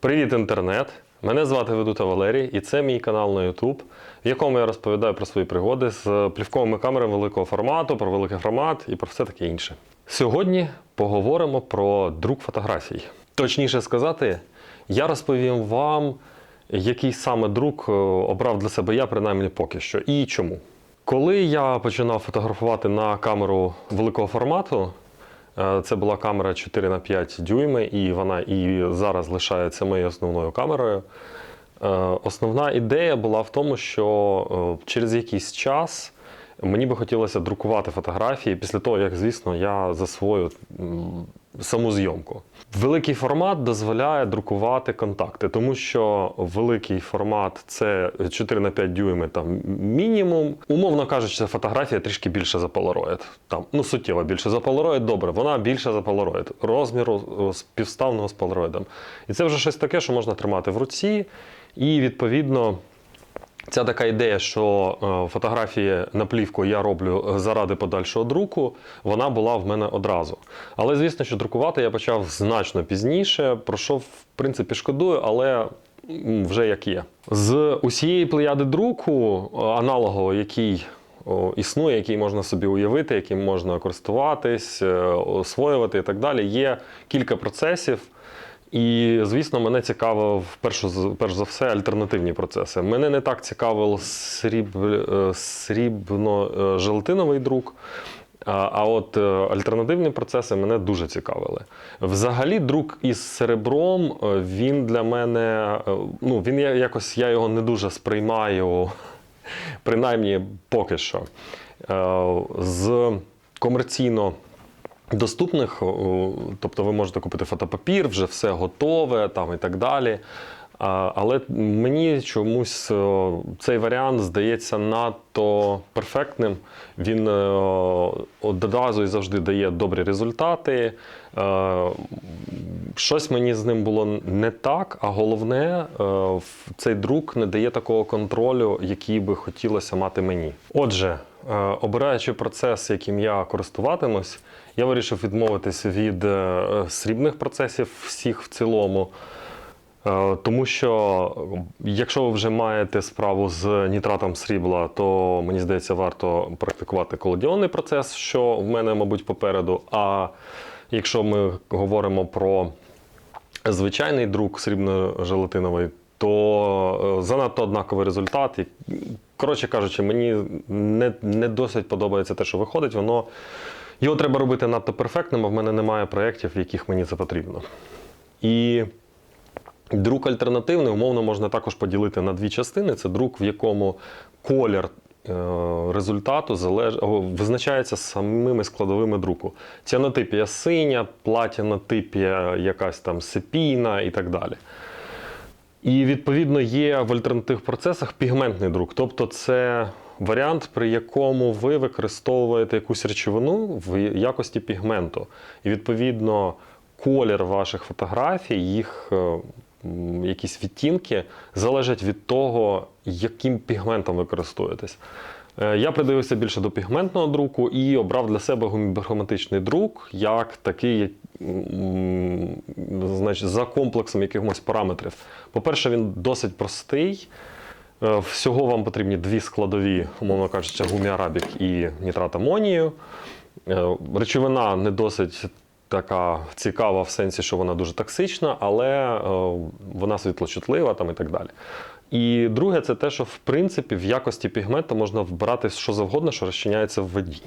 Привіт, інтернет! Мене звати Ведута Валерій, і це мій канал на YouTube, в якому я розповідаю про свої пригоди з плівковими камерами великого формату, про великий формат і про все таке інше. Сьогодні поговоримо про друк фотографій. Точніше сказати, я розповім вам, який саме друк е, обрав для себе я, принаймні поки що, і чому. Коли я починав фотографувати на камеру великого формату, Це була камера 4 на 5 дюйми, і вона і зараз лишається моєю основною камерою. Е, Основна ідея була в тому, що е, через якийсь час мені би хотілося друкувати фотографії після того, як, звісно, я засвою саму зйомку. Великий формат дозволяє друкувати контакти, тому що великий формат це 4 на 5 дюйми там мінімум. Умовно кажучи, фотографія трішки більше за полароїд. Там, ну, суттєво більше за полароїд, добре, вона більше за полароїд, розміру е, співставного з полароїдом. І це вже щось таке, що можна тримати в руці, і відповідно. Ця така ідея, що е, фотографії на плівку я роблю заради подальшого друку, вона була в мене одразу. Але звісно, що друкувати я почав значно пізніше. Пройшов, в принципі, шкодую, але вже як є. З усієї плеяди друку, е, аналогу, який існує, який можна собі уявити, яким можна користуватись, е, освоювати і так далі, є кілька процесів. І, звісно, мене цікавив перш, перш за все альтернативні процеси. Мене не так цікавив сріб, е, срібно-желатиновий друк. А, от е, альтернативні процеси мене дуже цікавили. Взагалі, друк із серебром, е, він для мене, ну, він якось я його не дуже сприймаю, принаймні поки що. З комерційно доступних, тобто ви можете купити фотопапір, вже все готове там і так далі. Але мені чомусь цей варіант здається надто перфектним. Він е, одразу і завжди дає добрі результати. Е, Щось мені з ним було не так, а головне, е, цей друк не дає такого контролю, який би хотілося мати мені. Отже, обираючи процес, яким я користуватимусь, я вирішив відмовитися від е, срібних процесів всіх в цілому. Е, Тому що е, якщо ви вже маєте справу з нітратом срібла, то мені здається, варто практикувати колодіонний процес, що в мене, мабуть, попереду. А якщо ми говоримо про звичайний друк срібно-желатиновий, то е, занадто однаковий результат. Коротше кажучи, мені не, не досить подобається те, що виходить. Воно його треба робити надто перфектним, а в мене немає проєктів, в яких мені це потрібно. І Друк альтернативний, умовно, можна також поділити на дві частини. Це друк, в якому колір е, результату залеж... визначається самими складовими друку. Ціанотипія синя, платінотипія якась там сепійна і так далі. І відповідно є в альтернативних процесах пігментний друк. Тобто це варіант, при якому ви використовуєте якусь речовину в якості пігменту. І відповідно колір ваших фотографій, їх е, якісь відтінки залежать від того, яким пігментом ви користуєтесь. Е, Я придивився більше до пігментного друку і обрав для себе гуміберхроматичний друк як такий, значить, за комплексом якихось параметрів. По-перше, він досить простий. Е, Всього вам потрібні дві складові, умовно кажучи, гуміарабік і нітрат амонію. Е, Речовина не досить така цікава в сенсі, що вона дуже токсична, але вона світлочутлива там і так далі. І друге, це те, що в принципі в якості пігмента можна вбирати що завгодно, що розчиняється в воді.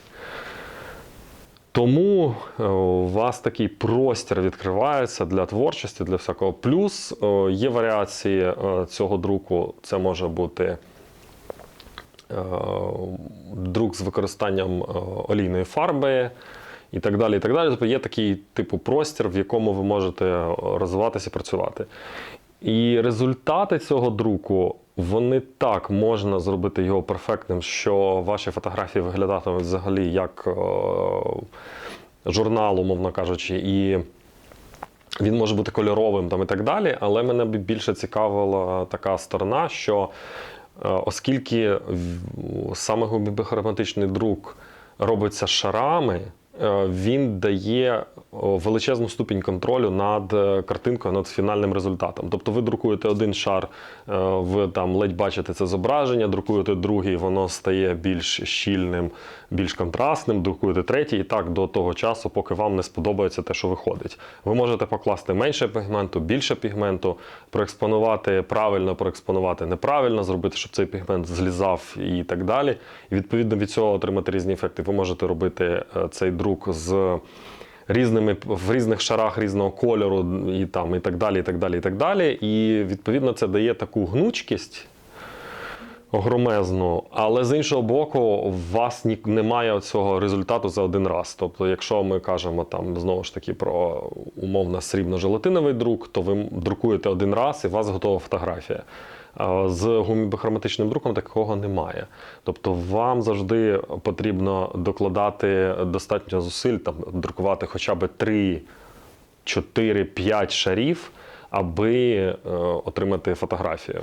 Тому е, у вас такий простір відкривається для творчості, для всякого. Плюс е, є варіації е, цього друку. Це може бути друк з використанням олійної фарби і так далі. І так далі. Тобто є такий типу простір, в якому ви можете розвиватися і працювати. І результати цього друку, вони так можна зробити його перфектним, що ваші фотографії виглядатимуть взагалі як е, журнал, умовно кажучи, і він може бути кольоровим там і так далі. Але мене б більше цікавила така сторона, що е, оскільки саме гумібіхроматичний друк робиться шарами, він дає величезну ступінь контролю над е, картинкою, над фінальним результатом. Тобто ви друкуєте один шар, е, ви там ледь бачите це зображення, друкуєте другий, воно стає більш щільним, більш контрастним, друкуєте третій, і так до того часу, поки вам не сподобається те, що виходить. Ви можете покласти менше пігменту, більше пігменту, проекспонувати правильно, проекспонувати неправильно, зробити, щоб цей пігмент злізав і так далі. І відповідно від цього отримати різні ефекти. Ви можете робити е, цей друк з різними в різних шарах різного кольору, і там і так далі, і так далі, і так далі. І відповідно це дає таку гнучкість. Огромезну, але з іншого боку, у вас ні, немає цього результату за один раз. Тобто, якщо ми кажемо там знову ж таки про умовно срібно-желатиновий друк, то ви друкуєте один раз і у вас готова фотографія. З гумібохроматичним друком такого немає. Тобто вам завжди потрібно докладати достатньо зусиль, там друкувати хоча б 3, 4, 5 шарів, аби е, отримати фотографію.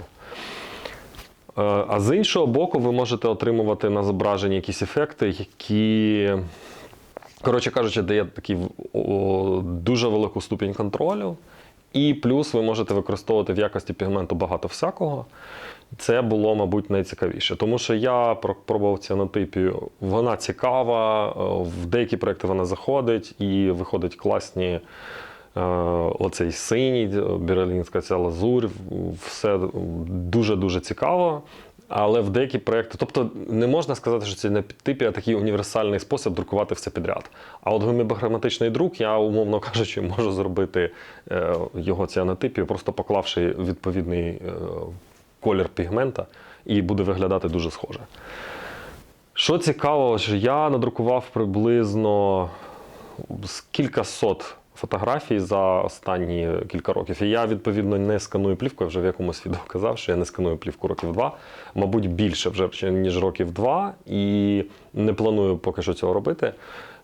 Е, А з іншого боку, ви можете отримувати на зображенні якісь ефекти, які, коротше кажучи, дає такий дуже велику ступінь контролю. І плюс ви можете використовувати в якості пігменту багато всякого. Це було, мабуть, найцікавіше. Тому що я про- пробував ціанотипію, вона цікава, е, в деякі проекти вона заходить і виходить класні. е, Оцей синій, е, бірелінська ця лазурь, все дуже-дуже цікаво. Але в деякі проекти, тобто не можна сказати, що це не типі, а такий універсальний спосіб друкувати все підряд. А от гумібохроматичний друк, я, умовно кажучи, можу зробити е, його ціанотипію, просто поклавши відповідний е, колір пігмента, і буде виглядати дуже схоже. Що цікаво, що я надрукував приблизно з кількасот фотографій за останні кілька років. І я, відповідно, не сканую плівку. Я вже в якомусь відео казав, що я не сканую плівку років два, мабуть, більше вже ніж років два, і не планую поки що цього робити.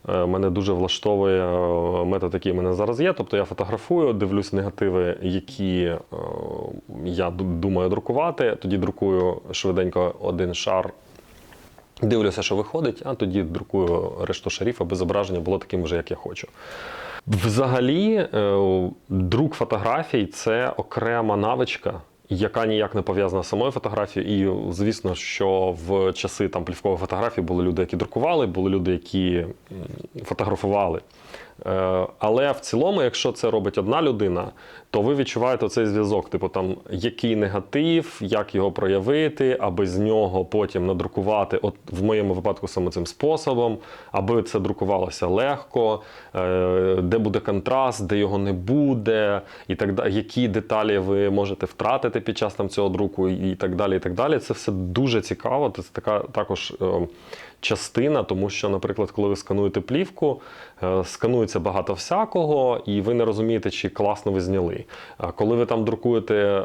Е, Мене дуже влаштовує е, метод, який в мене зараз є. Тобто я фотографую, дивлюсь негативи, які е, я думаю друкувати. Тоді друкую швиденько один шар Дивлюся, що виходить, а тоді друкую решту шарів, аби зображення було таким вже, як я хочу. Взагалі, е, друк фотографій це окрема навичка, яка ніяк не пов'язана з самою фотографією. І звісно, що в часи там плівкової фотографії були люди, які друкували, були люди, які фотографували. Е, Але в цілому, якщо це робить одна людина, то ви відчуваєте цей зв'язок, типу там який негатив, як його проявити, аби з нього потім надрукувати, от в моєму випадку саме цим способом, аби це друкувалося легко, е, де буде контраст, де його не буде, і так далі, які деталі ви можете втратити під час там цього друку, і так далі. І так далі. Це все дуже цікаво. Це така також. Частина, тому що, наприклад, коли ви скануєте плівку, е, сканується багато всякого, і ви не розумієте, чи класно ви зняли. А коли ви там друкуєте е,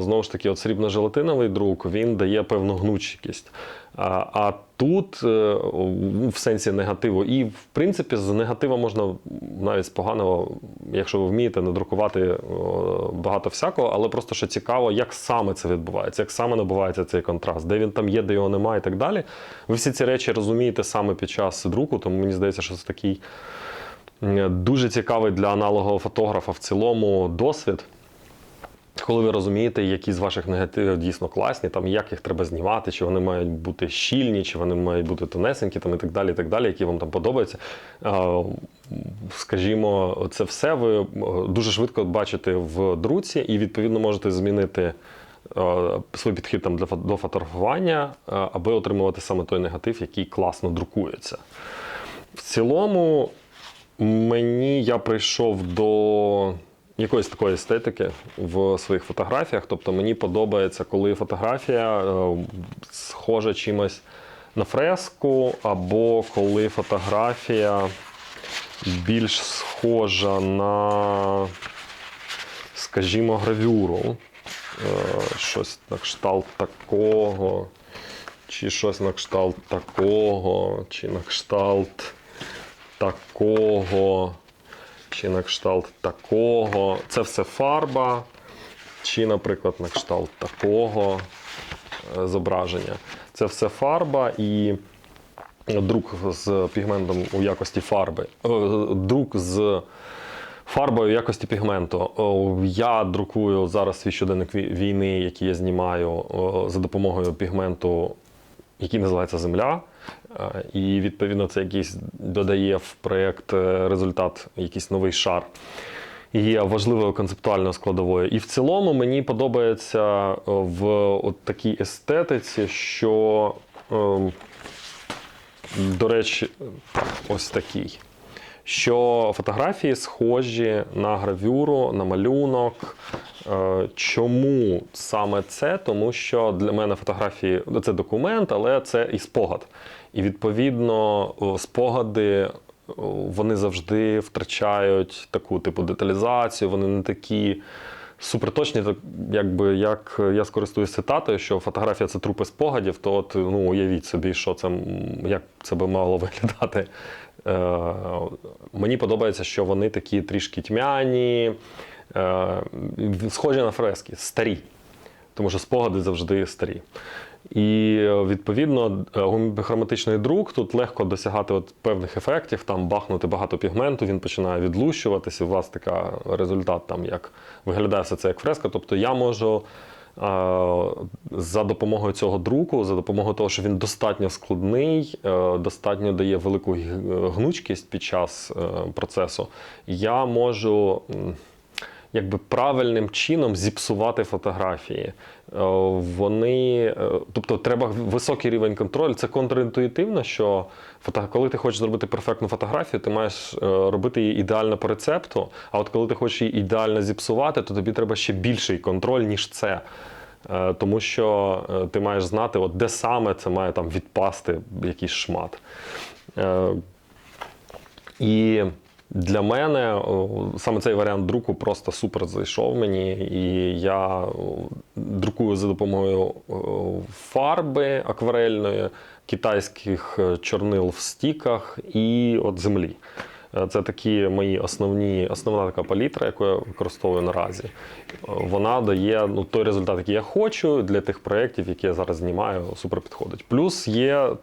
знову ж таки, от срібно-желатиновий друк, він дає певну гнучкість. А тут е, в сенсі негативу. І в принципі з негатива можна навіть з поганого, якщо ви вмієте надрукувати е, багато всякого, але просто що цікаво, як саме це відбувається, як саме набувається цей контраст, де він там є, де його немає, і так далі. Ви всі ці речі розумієте саме під час друку, тому мені здається, що це такий дуже цікавий для аналогового фотографа в цілому досвід. Коли ви розумієте, які з ваших негативів дійсно класні, там як їх треба знімати, чи вони мають бути щільні, чи вони мають бути тонесенькі, там і так далі, і так далі, які вам там подобаються. Скажімо, це все ви е, дуже швидко бачите в друці, і відповідно можете змінити е, свій підхід там до фотографування, е, аби отримувати саме той негатив, який класно друкується. В цілому, мені я прийшов до якоїсь такої естетики в своїх фотографіях. Тобто мені подобається, коли фотографія е, схожа чимось на фреску, або коли фотографія більш схожа на, скажімо, гравюру. Е, Щось на кшталт такого, чи щось на кшталт такого, чи на кшталт такого, чи на кшталт такого. Це все фарба, чи, наприклад, на кшталт такого е, зображення. Це все фарба і друк з пігментом у якості фарби, е, друк з фарбою якості пігменту. Я друкую зараз свій щоденник війни, який я знімаю за допомогою пігменту, який називається Земля. І відповідно це якийсь додає в проєкт е, результат, якийсь новий шар. Є важливою концептуальною складовою. І в цілому мені подобається е, в от такій естетиці, що, ем, до речі, ось такий. Що фотографії схожі на гравюру, на малюнок. Е, Чому саме це? Тому що для мене фотографії це документ, але це і спогад. І відповідно спогади вони завжди втрачають таку типу деталізацію, вони не такі суперточні, так якби як я скористуюсь цитатою, що фотографія це трупи спогадів, то от ну уявіть собі, що це як це би мало виглядати. Е, мені подобається, що вони такі трішки тьмяні, е, схожі на фрески, старі. Тому що спогади завжди старі. І відповідно е, друк тут легко досягати от певних ефектів, там бахнути багато пігменту, він починає відлущуватися. У вас така результат, там як виглядає все це як фреска. Тобто я можу за допомогою цього друку, за допомогою того, що він достатньо складний, е, достатньо дає велику гнучкість під час е, процесу, я можу. Якби правильним чином зіпсувати фотографії. Е, Вони, е, тобто, треба високий рівень контролю. Це контрінтуїтивно, що коли ти хочеш зробити перфектну фотографію, ти маєш е, робити її ідеально по рецепту. А от коли ти хочеш її ідеально зіпсувати, то тобі треба ще більший контроль, ніж це. Тому що ти маєш знати, от де саме це має там відпасти якийсь шмат. І для мене саме цей варіант друку просто супер зайшов мені. І я друкую за допомогою фарби акварельної, китайських е, чорнил в стіках і от землі. Е, Це такі мої основні, основна така палітра, яку я використовую наразі. Е, Вона дає ну, той результат, який я хочу для тих проєктів, які я зараз знімаю, супер підходить. Плюс є е,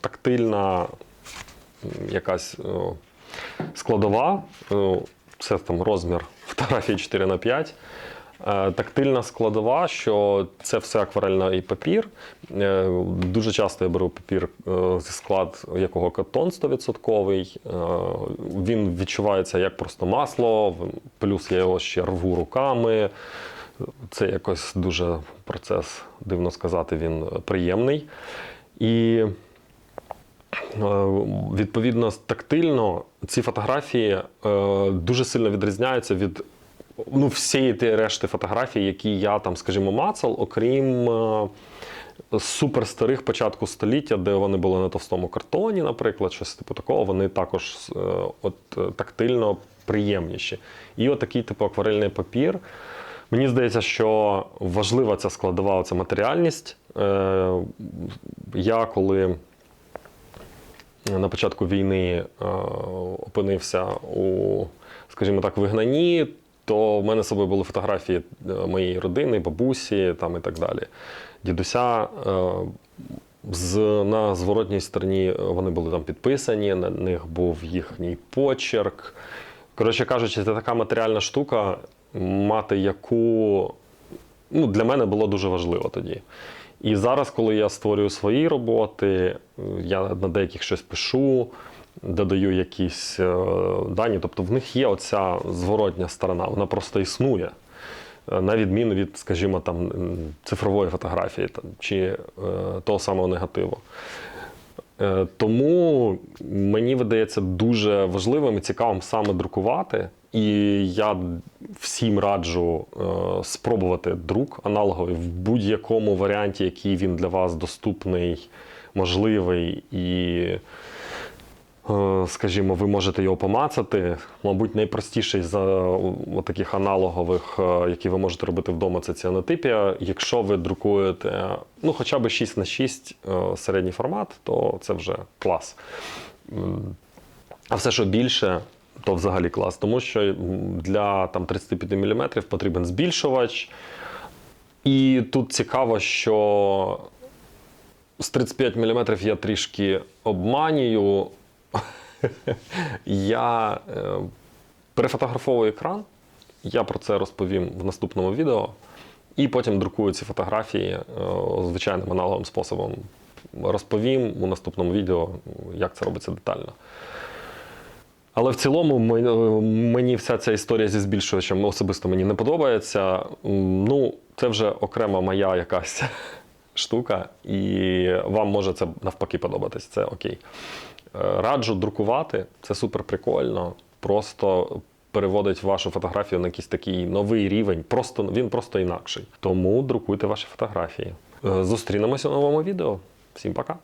тактильна якась е, складова, е, це там розмір фотографії 4 на 5 Е, Тактильна складова, що це все акварельний папір. Е, Дуже часто я беру папір е, зі склад якого катон 100%. Е, Він відчувається як просто масло, плюс я його ще рву руками. Це якось дуже процес, дивно сказати, він приємний. І Відповідно, тактильно ці фотографії е, дуже сильно відрізняються від ну, всієї тієї решти фотографій, які я там, скажімо, мацал, окрім е, суперстарих початку століття, де вони були на товстому картоні, наприклад, щось типу такого, вони також е, от, е, тактильно приємніші. І от такий типу акварельний папір. Мені здається, що важлива ця складова, ця матеріальність. Е, Я коли на початку війни е, опинився у, скажімо так, вигнанні, то в мене з собою були фотографії е, моєї родини, бабусі там і так далі. Дідуся. Е, з, на зворотній стороні вони були там підписані, на них був їхній почерк. Коротше кажучи, це така матеріальна штука, мати яку ну, для мене було дуже важливо тоді. І зараз, коли я створюю свої роботи, я на деяких щось пишу, додаю якісь е, дані, тобто в них є оця зворотня сторона, вона просто існує. Е, На відміну від, скажімо, там цифрової фотографії там, чи е, того самого негативу. Е, Тому мені видається дуже важливим і цікавим саме друкувати. І я всім раджу е, спробувати друк аналоговий в будь-якому варіанті, який він для вас доступний, можливий і. е, Скажімо, ви можете його помацати. Мабуть, найпростіший за таких аналогових, е, які ви можете робити вдома, це ціанотипія. Якщо ви друкуєте ну, хоча б 6 на 6 е, середній формат, то це вже клас. А все, що більше, то взагалі клас. Тому що для там, 35 мм потрібен збільшувач. І тут цікаво, що з 35 мм я трішки обманюю. я е, перефотографовую екран. Я про це розповім в наступному відео. І потім друкую ці фотографії е, звичайним аналоговим способом. Розповім у наступному відео, як це робиться детально. Але в цілому е, мені вся ця історія зі збільшувачем особисто мені не подобається. Ну, це вже окрема моя якась штука, і вам може це навпаки подобатись. Це окей. Е, Раджу друкувати, це супер прикольно. Просто переводить вашу фотографію на якийсь такий новий рівень. Просто він просто інакший. Тому друкуйте ваші фотографії. Е, Зустрінемося у новому відео. Всім пока!